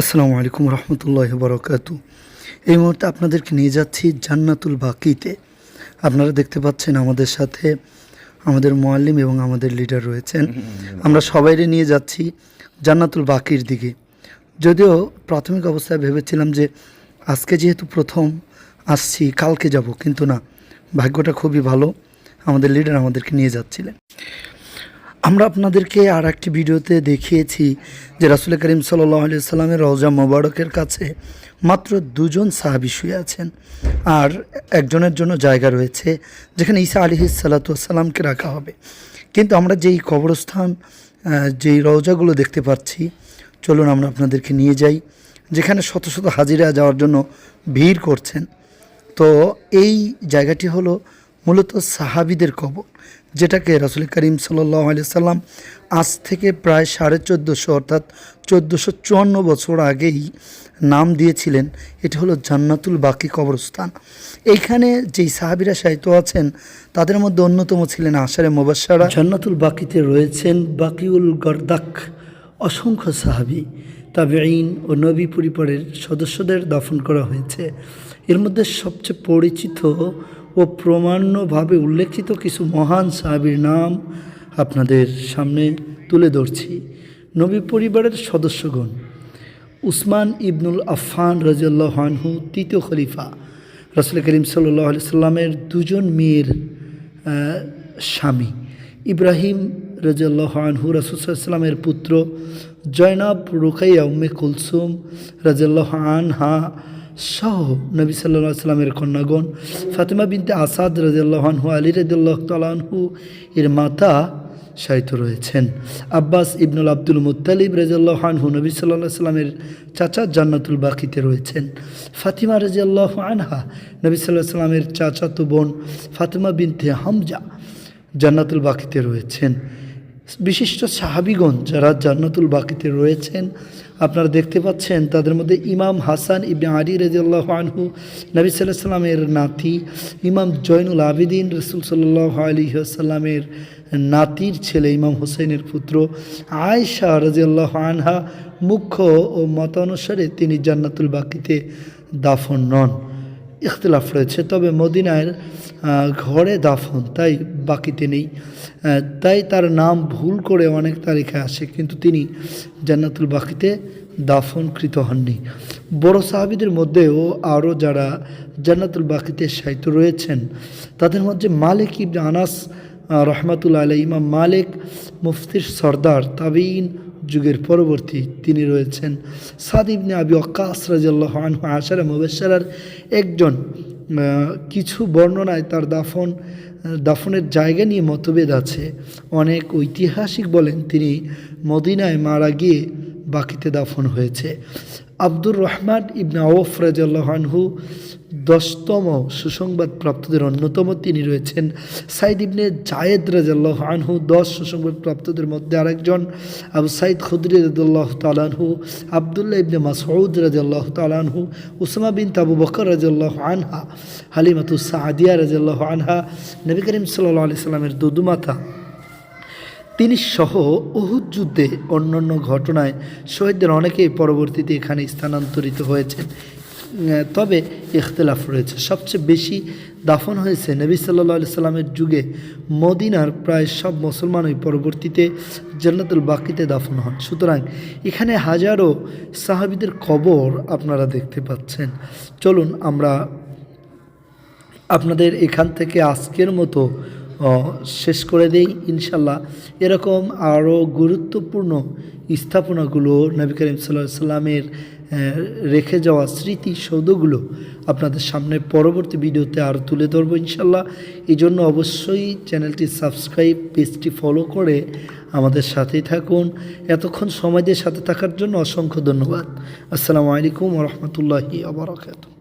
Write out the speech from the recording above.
আসসালামু আলাইকুম রহমতুল্লাহ বরকাতু। এই মুহূর্তে আপনাদেরকে নিয়ে যাচ্ছি জান্নাতুল বাকিতে। আপনারা দেখতে পাচ্ছেন আমাদের সাথে আমাদের মোয়াল্লিম এবং আমাদের লিডার রয়েছেন। আমরা সবাইরে নিয়ে যাচ্ছি জান্নাতুল বাকির দিকে। যদিও প্রাথমিক অবস্থায় ভেবেছিলাম যে আজকে যেহেতু প্রথম আসছি কালকে যাব কিন্তু না ভাগ্যটা খুবই ভালো। আমাদের লিডার আমাদেরকে নিয়ে যাচ্ছিলেন। আমরা আপনাদেরকে আর একটি ভিডিওতে দেখিয়েছি যে রাসুল করিম সাল্লাহ আলি সাল্লামের রওজা মোবারকের কাছে মাত্র দুজন সাহাবি শুয়ে আছেন আর একজনের জন্য জায়গা রয়েছে যেখানে ঈসা আলি সাল্লাতামকে রাখা হবে। কিন্তু আমরা যেই কবরস্থান যেই রওজাগুলো দেখতে পাচ্ছি, চলুন আমরা আপনাদেরকে নিয়ে যাই, যেখানে শত শত হাজিরা যাওয়ার জন্য ভিড় করছেন। তো এই জায়গাটি হলো মূলত সাহাবিদের কবর, যেটাকে রাসুল করিম সাল্লাহ সাল্লাম আজ থেকে প্রায় সাড়ে চোদ্দোশো অর্থাৎ চোদ্দোশো চুয়ান্ন বছর আগেই নাম দিয়েছিলেন। এটি হলো জান্নাতুল বাকি কবরস্থান। এইখানে যেই সাহাবিরা সাহিত্য আছেন, তাদের মধ্যে অন্যতম ছিলেন আশারে মোবাসারা জান্নাতুল বাকিতে রয়েছেন বাকিউল গরদাক, অসংখ্য সাহাবি তাবেইন ও নবী পরিবারের সদস্যদের দাফন করা হয়েছে। এর মধ্যে সবচেয়ে পরিচিত ও প্রমাণ্যভাবে উল্লেখিত কিছু মহান সাহাবির নাম আপনাদের সামনে তুলে ধরছি। নবী পরিবারের সদস্যগণ, উসমান ইবনুল আফফান রাজিয়াল্লাহ আনহু, তৃতীয় খলিফা, রসুল করিম সাল্লাহ সাল্লামের দুজন মেয়ের স্বামী। ইব্রাহিম রাজিয়াল্লাহ আনহু রাসুসাল্লামের পুত্র জয়নাব রুকাইয়া উম্মে কুলসুম রাজিয়াল্লাহ আনহা সহ নবী সাল্লাহ সাল্লামের কন্যাগণ, ফাতেমা বিনতে আসাদ রাজিয়াল্লাহ আনহু, আলী রাজিয়াল্লাহ তালানহু এর মাতা শায়িত রয়েছেন। আব্বাস ইবনুল আব্দুল মুত্তালিব রেজাল্লাহ আনহু নবী সাল্লাহ সাল্লামের চাচা জান্নাতুল বাকিতে রয়েছেন। ফাতিমা রাজিয়াল্লাহ আনহা নবী সাল্লাহ সাল্লামের চাচাতো বোন ফাতিমা বিনতে হামজা জান্নাতুল বাকিতে রয়েছেন। বিশিষ্ট সাহাবিগণ যারা জান্নাতুল বাকিতে রয়েছেন, আপনারা দেখতে পাচ্ছেন তাদের মধ্যে ইমাম হাসান ইবনে আলী রাজিয়াল্লাহ আনহু, নবী সাল্লাহ সাল্লামের নাতি, ইমাম জয়নুল আবিদিন রসুল সাল্লাহ আলী নাতির ছেলে, ইমাম হোসেনের পুত্র আয়সা রাজিয়াল্লাহ আনহা মুখ্য ও মতানুসারে তিনি জান্নাতুল বাকিতে দাফন নন। ইখতলাফ রয়েছে, তবে মদিনার ঘরে দাফন, তাই বাকিতে নেই। তাই তার নাম ভুল করে অনেক তারিখে আসে, কিন্তু তিনি জান্নাতুল বাকিতে দাফনকৃত হননি। বড় সাহাবিদের মধ্যেও আরও যারা জান্নাতুল বাকিতে সাহিত্য রয়েছেন, তাদের মধ্যে মালিক ইবনে আনাস রহমাতুল্লা আলাই ইমাম মালিক মুফতির সর্দার তাবিন যুগের পরবর্তী তিনি রয়েছেন। সাদ ইবনে আবি অক্কাস রাজিয়াল্লাহ আনহু একজন কিছু বর্ণনায় তার দাফন, দাফনের জায়গা নিয়ে মতভেদ আছে। অনেক ঐতিহাসিক বলেন, তিনি মদিনায় মারা গিয়ে বাকিতে দাফন হয়েছে। আব্দুর রহমান ইবনা রাজিয়াল্লাহ আনহু দশতম সুসংবাদ প্রাপ্তদের অন্যতম তিনি রয়েছেন সাইদ ইবনে জায়েদ রাজাল্লাহ আনহু। দশ সুসংবাদ প্রাপ্তদের মধ্যে আরেকজন আবু সাইদ খুদরি রাজাল্লাহ তালানহু আবদুল্লাহ ইবনে মাসউদ রাজাল্লাহ তালানহু উসমা বিন তাবু বকর রাজাল্লাহ আনহা, হালিমাতু সাদিয়া রাজাল্লাহ আনহা, নবী করিম সাল্লাহ আলি সাল্লামের দুদুমাতা। তিনি সহ অহুদ যুদ্ধে অন্যান্য ঘটনায় শহীদদের অনেকেই পরবর্তীতে এখানে স্থানান্তরিত হয়েছেন। তবে ইখতলাফ রয়েছে। সবচেয়ে বেশি দাফন হয়েছে নবী সাল্লাহ আলি সাল্লামের যুগে মদিনার প্রায় সব মুসলমানই পরবর্তীতে জান্নাতুল বাকিতে দাফন হন। সুতরাং এখানে হাজারো সাহাবিদের কবর আপনারা দেখতে পাচ্ছেন। চলুন আমরা আপনাদের এখান থেকে আজকের মতো শেষ করে দেই ইনশাল্লাহ এরকম আরও গুরুত্বপূর্ণ স্থাপনাগুলো নবী করিম সাল্লাহ সাল্লামের রেখে যাওয়া স্মৃতিসৌধগুলো আপনাদের সামনে পরবর্তী ভিডিওতে আরও তুলে ধরবো ইনশাল্লাহ এই জন্য অবশ্যই চ্যানেলটি সাবস্ক্রাইব, পেজটি ফলো করে আমাদের সাথেই থাকুন। এতক্ষণ দিয়ে সাথে থাকার জন্য অসংখ্য ধন্যবাদ। আসসালামু আলাইকুম রহমতুল্লাহি আবরকাত